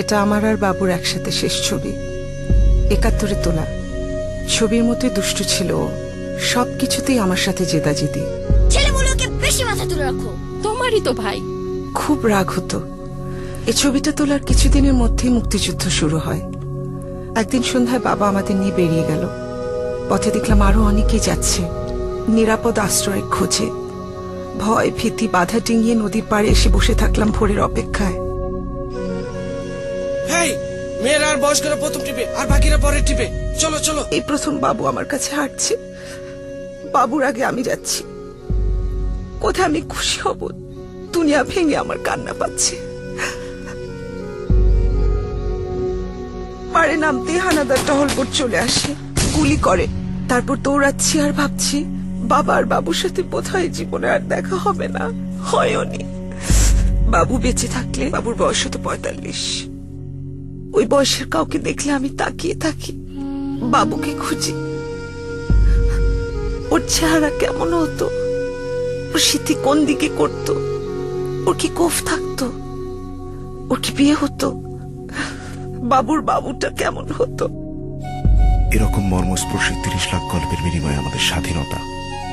এটা আমার আর বাবুর একসাথে শেষ ছবি। একাত্তরে তোলা। ছবির মধ্যে দুষ্টু ছিল ও। সব কিছুতেই আমার সাথে জেদাজেদি। ছেলেগুলোকে বেশি মাথা তুলে রাখো। তোমারই তো ভাই। খুব রাগ হতো। এই ছবিটা তোলার কিছুদিনের মধ্যেই মুক্তিযুদ্ধ শুরু হয়। একদিন সন্ধ্যায় বাবা আমাদের নিয়ে বেরিয়ে গেল। পথে দেখলাম আরও অনেকেই যাচ্ছে। নিরাপদ আশ্রয়ের খোঁজে। ভয় ভীতি বাধা ডিঙিয়ে নদীর পাড়ে এসে বসে থাকলাম ভোরের অপেক্ষায়। মেয়েরা আর বয়স্করা প্রথম টিপে, আর বাকিরা পরের টিপে। চলো চলো। এই প্রথম বাবু আমার কাছে হাঁটছে। বাবুর আগে আমি যাচ্ছি। কোথায় আমি খুশি হব? দুনিয়া ভেঙে আমার কান্না পাচ্ছে। পারে নামতে হানাদার টহলপুর চলে আসে। গুলি করে। তারপর দৌড়াচ্ছি আর ভাবছি, বাবা আর বাবুর সাথে বোধহয় জীবনে আর দেখা হবে না। হয়নি বাবু বেঁচে থাকলে বাবুর বয়স হতো পঁয়তাল্লিশ। ওই বয়সের কাউকে দেখলে আমি তাকিয়ে থাকি, বাবুকে খুঁজি। ওর চেহারা কেমন হতো? ওর স্মৃতি কোন দিকে করত? ওর কি কোফ থাকতো? ওর কি বিয়ে হতো? বাবুর বাবুটা কেমন হতো? এরকম মর্মস্পর্শী তিরিশ লাখ গল্পের বিনিময়ে আমাদের স্বাধীনতা,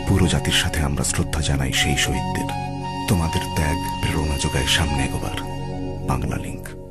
পুরো জাতির সাথে আমরা শ্রদ্ধা জানাই সেই শহীদদের। তোমাদের ত্যাগ, প্রেরণা যোগায় সামনে এগোবার। বাংলা লিঙ্ক।